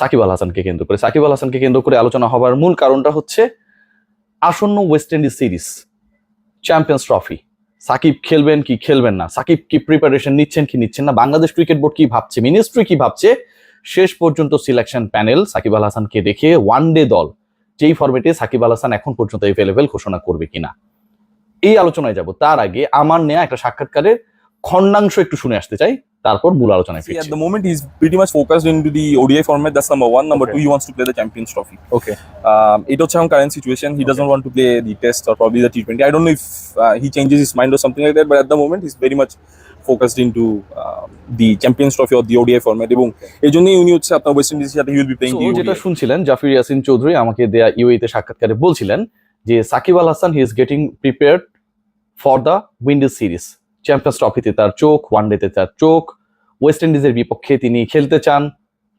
সাকিব আল হাসানকে কেন্দ্র করে। সাকিব আল হাসানকে কেন্দ্র করে আলোচনা হবার মূল কারণটা হচ্ছে আসন্ন West Indies series Champions Trophy Shakib খেলবেন কি খেলবেন না? সাকিব কি প্রিপারেশন নিচ্ছেন কি নিচ্ছেন না? বাংলাদেশ ক্রিকেট বোর্ড কি ভাবছে? মিনিস্ট্রি কি ভাবছে? শেষ পর্যন্ত সিলেকশন প্যানেল সাকিব আল হাসানকে দেখে ওয়ান ডে দল, যেই ফরম্যাটে সাকিব আল হাসান এখন পর্যন্ত এভেলেবেল ঘোষণা করবে কিনা। এই আলোচনায় যাব। তার আগে আমার নেয়া একটা সাক্ষাৎকারের খণ্ডাংশ একটু শুনে আসতে চাই। তারপর মূল আলোচনায় ফিরছি the moment, he's pretty much focused into the ODI format. That's number one. Number Okay. two, he wants to play the Champions Trophy. Okay Um, it also on current situation. He doesn't want to play the Test or probably the T20. I don't know if uh, he changes his mind or something like that. But at the moment, he's very much focused into uh, the Champions Trophy or the ODI format. এবং এই জন্যই উনি হচ্ছে আপনার West ইন্ডিজের সাথে he will be playing So, যেটা শুনছিলেন জাফির ইয়াসিন চৌধুরী আমাকে দেয়া ইউএইতে সাক্ষাৎকারে বলছিলেন যে Shakib Al Hasan he is getting prepared for the Windies series Champions ট্রফিতে তার চোখ ওয়ান ডেতে তার চোখ ওয়েস্ট ইন্ডিজের বিপক্ষে তিনি খেলতে চান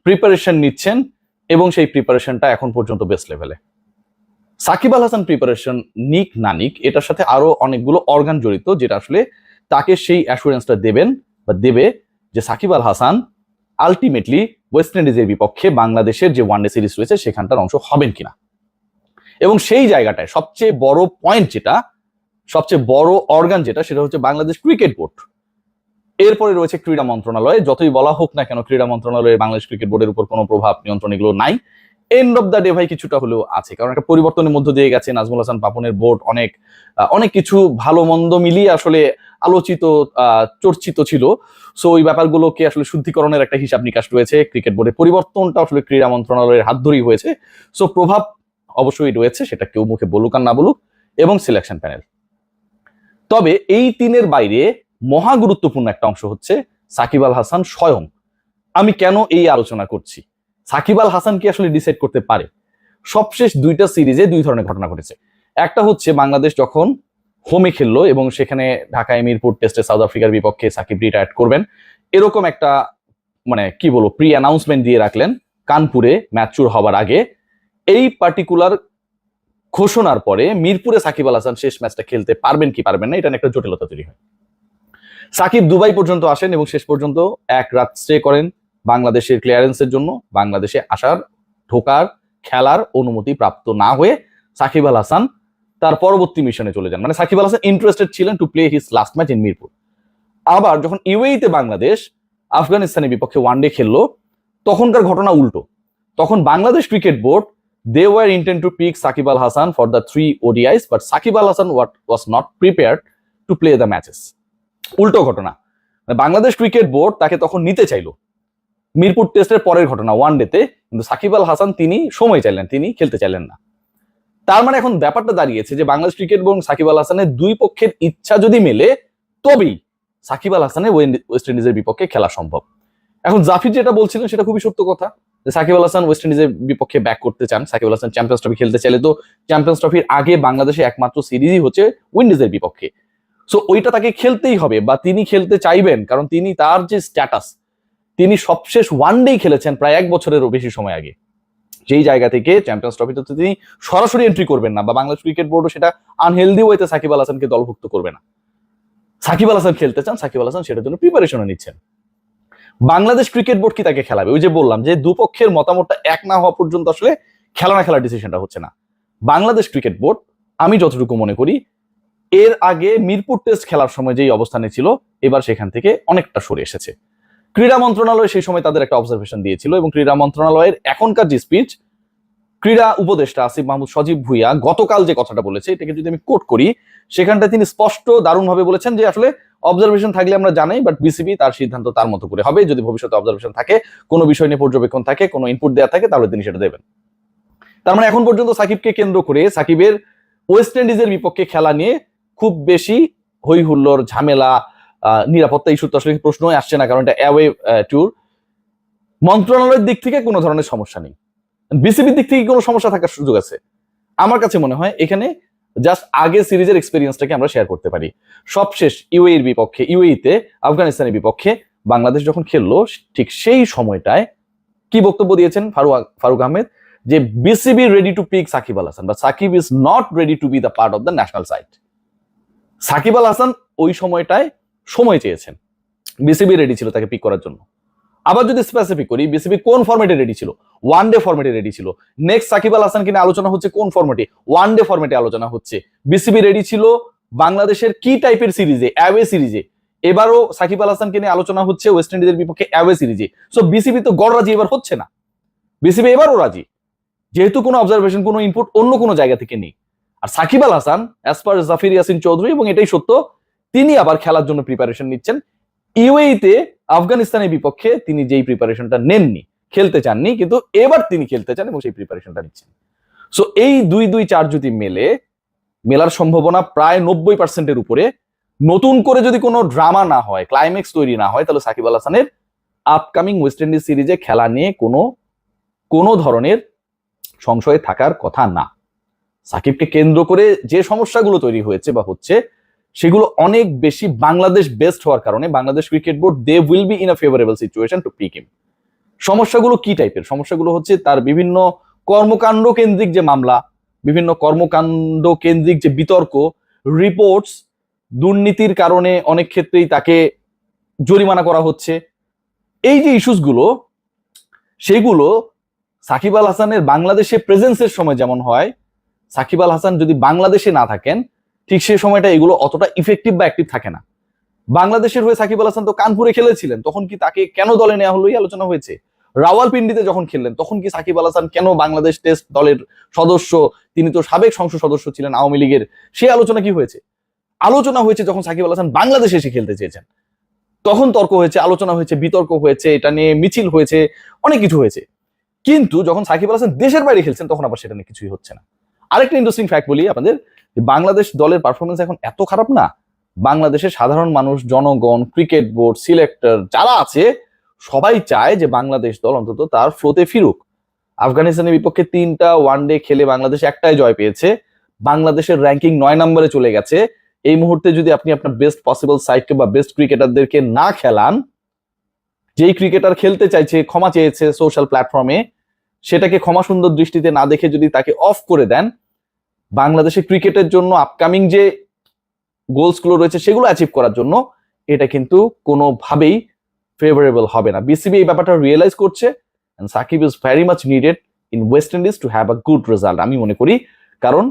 প্রিপারেশন নিচ্ছেন এবং সেই প্রিপারেশনটা এখন পর্যন্ত বেস্ট লেভেলে সাকিব আল হাসান প্রিপারেশন নিক না নিক, এটার সাথে আরও অনেকগুলো অর্গান জড়িত যেটা আসলে তাকে সেই অ্যাসুরেন্সটা দেবেন বা দেবে যে সাকিব আল হাসান আলটিমেটলি ওয়েস্ট ইন্ডিজের বিপক্ষে বাংলাদেশের যে ওয়ানডে সিরিজ রয়েছে সেখানটার অংশ হবেন কিনা। এবং সেই জায়গাটায় সবচেয়ে বড় পয়েন্ট যেটা, সবচেয়ে বড় অর্গান যেটা, সেটা হচ্ছে বাংলাদেশ ক্রিকেট বোর্ড এরপরে রয়েছে ক্রীড়া মন্ত্রণালয়। যতই বলা হোক না কেন, ক্রীড়া মন্ত্রণালয়ের বাংলাদেশ ক্রিকেট বোর্ডের উপর কোনো প্রভাব নিয়ন্ত্রণ এগুলো নাই। এন্ড অফ দ্য ডে ভাই, কিছুটা হলেও আছে। কারণ একটা পরিবর্তনের মধ্য দিয়ে গেছে নাজমুল হাসান পাপনের বোর্ড অনেক অনেক কিছু ভালো মন্দ মিলিয়ে আসলে আলোচিত চর্চিত ছিল। সো ওই ব্যাপারগুলোকে আসলে শুদ্ধিকরণের একটা হিসাব নিকাশ রয়েছে। ক্রিকেট বোর্ডের পরিবর্তনটা আসলে ক্রীড়া মন্ত্রণালয়ের হাত ধরেই হয়েছে। সো প্রভাব অবশ্যই রয়েছে, সেটা কেউ মুখে বলুক আর না বলুক, এবং সিলেকশন প্যানেল তবে এই তিনের বাইরে মহা গুরুত্বপূর্ণ একটা অংশ হচ্ছে সাকিব আল হাসান স্বয়ং। আমি কেন এই আলোচনা করছি? সাকিব আল হাসান কি আসলে ডিসাইড করতে পারে? সবশেষ দুইটা সিরিজে দুই ধরনের ঘটনা ঘটেছে। একটা হচ্ছে বাংলাদেশ যখন হোমে খেললো এবং সেখানে ঢাকা মিরপুর টেস্টে সাউথ আফ্রিকার বিপক্ষে সাকিব রিটায়ার্ড করবেন, এরকম একটা মানে কি বলব প্রি অ্যানাউন্সমেন্ট দিয়ে রাখলেন কানপুরে ম্যাচুর হবার আগে। এই পার্টিকুলার ঘোষণার পরে মিরপুরে সাকিব আল হাসান শেষ ম্যাচটা খেলতে পারবেন কি পারবেন না, এটা একটা জটিলতা তৈরি হয়। সাকিব দুবাই পর্যন্ত আসেন এবং শেষ পর্যন্ত এক রাত স্টে করেন বাংলাদেশের ক্লিয়ারেন্সের জন্য, বাংলাদেশে আসার, ঢোকার, খেলার অনুমতি প্রাপ্ত না হয়ে সাকিব আল হাসান তার পরবর্তী মিশনে চলে যান। মানে সাকিব আল হাসান ইন্টারেস্টেড ছিলেন to play his last match in Mirpur. আবার যখন ইউএইতে বাংলাদেশ, আফগানিস্তানের বিপক্ষে ওয়ানডে খেললো, তখনকার ঘটনা উল্টো। তখন Bangladesh cricket board they were intent to pick Shakib Al Hasan for the three ODIs but Shakib Al Hasan what was not prepared to play the matches উল্টো ঘটনা। বাংলাদেশ ক্রিকেট বোর্ড তাকে তখন নিতে চাইলো। মিরপুর টেস্টের পরের ঘটনা ওয়ান ডেতে কিন্তু সাকিব আল হাসান তিনি সময় চাইলেন, তিনি খেলতে চাইলেন না। তার মানে এখন ব্যাপারটা দাঁড়িয়েছে যে বাংলাদেশ ক্রিকেট বোর্ড সাকিব আল হাসানের দুই পক্ষের ইচ্ছা যদি মেলে, তবেই সাকিব আল হাসানের ওয়েস্ট ইন্ডিজের বিপক্ষে খেলা সম্ভব। এখন জাফির যেটা বলছিলেন সেটা খুবই সত্য কথা, যে সাকিব আল হাসান ওয়েস্ট ইন্ডিজের বিপক্ষে ব্যাক করতে চান। সাকিব আল হাসান চ্যাম্পিয়ন্স ট্রফি খেলতে চাইলে তো চ্যাম্পিয়ন্স ট্রফির আগে বাংলাদেশে একমাত্র সিরিজই হচ্ছে উইন্ডিজের বিপক্ষে। সো ওইটা তাকে খেলতেই হবে বা তিনি খেলতে চাইবেন, কারণ তিনি তার যে স্ট্যাটাস তিনি সবশেষ ওয়ান ডে খেলেছেন প্রায় এক বছরেরও বেশি সময় আগে। যেই জায়গা থেকে চ্যাম্পিয়ন্স ট্রফিতে তিনি সরাসরি এন্ট্রি করবেন না বা বাংলাদেশ ক্রিকেট বোর্ডও সেটা আনহেলদি ওয়েতে সাকিব আল হাসানকে দলভুক্ত করবে না। সাকিব আল হাসান খেলতে চান, সাকিব আল হাসান সেটার জন্য প্রিপারেশনও নিচ্ছেন। বাংলাদেশ ক্রিকেট বোর্ড কি তাকে খেলাবে? ওই যে বললাম যে দুপক্ষের মতামতটা এক না হওয়া পর্যন্ত আসলে খেলা না খেলার ডিসিশনটা হচ্ছে না। বাংলাদেশ ক্রিকেট বোর্ড আমি যতটুকু মনে করি এর আগে মিরপুর টেস্ট খেলার সময় যেই অবস্থানে ছিল, এবার সেখান থেকে অনেকটা সরে এসেছে। ক্রীড়া মন্ত্রণালয় সেই সময় তাদের একটা অবজারভেশন দিয়েছিল এবং ক্রীড়া মন্ত্রণালয়ের এখনকার যে স্পিচ ক্রীড়া উপদেষ্টা আসিফ মাহমুদ সজীব ভুইয়া গতকাল যে কথাটা বলেছে, এটাকে যদি আমি কোট করি সেখানটা তিনি স্পষ্ট দারুণভাবে বলেছেন যে আসলে অবজারভেশন থাকলে আমরা জানাই বাট বিসিবি তার সিদ্ধান্ত তার মতো করে হবে। যদি ভবিষ্যতে অবজারভেশন থাকে, কোনো বিষয় নিয়ে পর্যবেক্ষণ থাকে, কোনো ইনপুট দেওয়া থাকে, তাহলে তিনি সেটা দেবেন। তার মানে এখন পর্যন্ত সাকিবকে কেন্দ্র করে সাকিবের ওয়েস্ট ইন্ডিজের বিপক্ষে খেলা নিয়ে খুব বেশি হই হুল্লোর ঝামেলা নিরাপত্তা ইস্যু তো আসলে প্রশ্নই আসছে না, কারণ এটা অ্যাওয়ে ট্যুর মন্ত্রণালয়ের দিক থেকে কোনো ধরনের সমস্যা নেই। বিসিবির দিক থেকে কোনো সমস্যা থাকার সুযোগ আছে। আমার কাছে মনে হয় এখানে জাস্ট আগে সিরিজের এক্সপিরিয়েন্সটাকে আমরা শেয়ার করতে পারি। সবশেষ ইউএ এর বিপক্ষে, ইউএইতে, আফগানিস্তানের বিপক্ষে বাংলাদেশ যখন খেললো, ঠিক সেই সময়টায় কি বক্তব্য দিয়েছেন ফারুক ফারুক আহমেদ? যে BCB ready to pick Shakib Al Hasan, বা Shakib is not ready to be the part of the national side Shakib Al Hasan ওই সময়টায় সময় চেয়েছেন। বিসিবি রেডি ছিল তাকে পিক করার জন্য। আবার যদি স্পেসিফিক করি বিসিবি কোন ফর্মেটে রেডি ছিল? ওয়ান ডে ফরম্যাটে রেডি ছিল। নেক্সট সাকিব আল হাসানকে নিয়ে আলোচনা হচ্ছে কোন ফরম্যাটে ওয়ান ডে ফরম্যাটে আলোচনা হচ্ছে। বিসিবি রেডি ছিল বাংলাদেশের কি টাইপের সিরিজে অ্যাওয়ে সিরিজে এবারও সাকিব আল হাসানকে নিয়ে আলোচনা হচ্ছে ওয়েস্ট ইন্ডিজের বিপক্ষে অ্যাওয়ে সিরিজে সো বিসিবি তো গড় রাজি এবার হচ্ছে না। বিসিবি এবারও রাজি। যেহেতু কোনো অবজারভেশন কোনো ইনপুট অন্য কোনো জায়গা থেকে নেই। আর সাকিব আল হাসান অ্যাজ পার জাফির ইয়াসিন চৌধুরী এবং এটাই সত্য, তিনি আবার খেলার জন্য প্রিপারেশন নিচ্ছেন। ইউএইতে আফগানিস্তানের বিপক্ষে তিনি যেই প্রিপারেশনটা নেননি, খেলতে চাননি, কিন্তু এবার তিনি খেলতে চান এবং সেই প্রিপারেশনটা নিচ্ছেন। সো এই দুই দুই চার যদি মেলে, মেলার সম্ভাবনা প্রায় নব্বই পার্সেন্টের উপরে, নতুন করে যদি কোনো ড্রামা না হয় ক্লাইম্যাক্স তৈরি না হয়, তাহলে সাকিব আল হাসানের আপকামিং ওয়েস্ট ইন্ডিজ সিরিজে খেলা নিয়ে কোনো কোনো ধরনের সংশয়ে থাকার কথা না। সাকিবকে কেন্দ্র করে যে সমস্যাগুলো তৈরি হয়েছে বা হচ্ছে, সেগুলো অনেক বেশি বাংলাদেশ বেস্ট হওয়ার কারণে Bangladesh cricket board they will be in a favourable situation to pick him সমস্যাগুলো কি টাইপের সমস্যাগুলো হচ্ছে তার বিভিন্ন কর্মকাণ্ড কেন্দ্রিক যে মামলা, বিভিন্ন কর্মকাণ্ড কেন্দ্রিক যে বিতর্ক রিপোর্টস দুর্নীতির কারণে অনেক ক্ষেত্রেই তাকে জরিমানা করা হচ্ছে। এই যে ইস্যুসগুলো সেগুলো সাকিব আল হাসানের বাংলাদেশে প্রেজেন্সের সময় যেমন হয় সাকিব আল হাসান যদি বাংলাদেশে না থাকেন, ঠিক সেই সময়টা এগুলো অতটা ইফেক্টিভ বা অ্যাক্টিভ থাকে না। বাংলাদেশের হয়ে সাকিব আল হাসান তো কানপুরে খেলেছিলেন, তখন কি তাকে কেন দলে নেওয়া হলো এই আলোচনা হয়েছে? রাওয়ালপিন্ডিতে যখন খেললেন, তখন কি সাকিব আল হাসান কেন বাংলাদেশ টেস্ট দলের সদস্য, তিনি তো সাবেক সংসদ সদস্য ছিলেন আওয়ামী লীগের সেই আলোচনা কি হয়েছে? আলোচনা হয়েছে যখন সাকিব আল হাসান বাংলাদেশে এসে খেলতে চেয়েছেন। তখন তর্ক হয়েছে, আলোচনা হয়েছে, বিতর্ক হয়েছে, এটা নিয়ে মিছিল হয়েছে, অনেক কিছু হয়েছে। কিন্তু যখন সাকিব আল হাসান দেশের বাইরে খেলছেন, তখন আবার সেটা নিয়ে কিছুই হচ্ছে না। আরেকটা ইন্টারেস্টিং ফ্যাক্ট বলি আপনাদের বাংলাদেশ দলের পারফরমেন্স এখন এত খারাপ না। বাংলাদেশের সাধারণ মানুষ, জনগণ ক্রিকেট বোর্ড সিলেক্টর যারা আছে, সবাই চায় যে বাংলাদেশ দল অন্তত তার ফ্লোতে ফিরুক। আফগানিস্তানের বিপক্ষে তিনটা ওয়ান ডে খেলে বাংলাদেশ একটাই জয় পেয়েছে। বাংলাদেশের র্যাঙ্কিং নয় নম্বরে চলে গেছে। এই মুহূর্তে যদি আপনি আপনার বেস্ট পসিবল সাইডকে বা বেস্ট ক্রিকেটারদেরকে না খেলান, যেই ক্রিকেটার খেলতে চাইছে, ক্ষমা চেয়েছে সোশ্যাল প্ল্যাটফর্মে সেটাকে ক্ষমা সুন্দর দৃষ্টিতে না দেখে যদি তাকে অফ করে দেন বাংলাদেশের ক্রিকেটের জন্য আপকামিং যে গোলসগুলো রয়েছে, সেগুলো অ্যাচিভ করার জন্য এটা কিন্তু কোনোভাবেই ফেভারেবল হবে না। বিসিবি এই ব্যাপারটা রিয়েলাইজ করছে and Shakib is very much needed in West Indies to have a good result আমি মনে করি। কারণ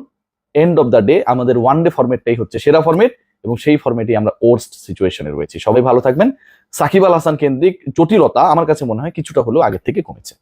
এন্ড অফ দ্য ডে আমাদের ওয়ান ডে ফর্মেটটাই হচ্ছে সেরা ফর্মেট এবং সেই ফরম্যাটে আমরা ওর্স্ট সিচুয়েশনে রয়েছি। সবাই ভালো থাকবেন। সাকিব আল হাসান কেন্দ্রিক জটিলতা আমার কাছে মনে হয় কিছুটা হলেও আগের থেকে কমেছে।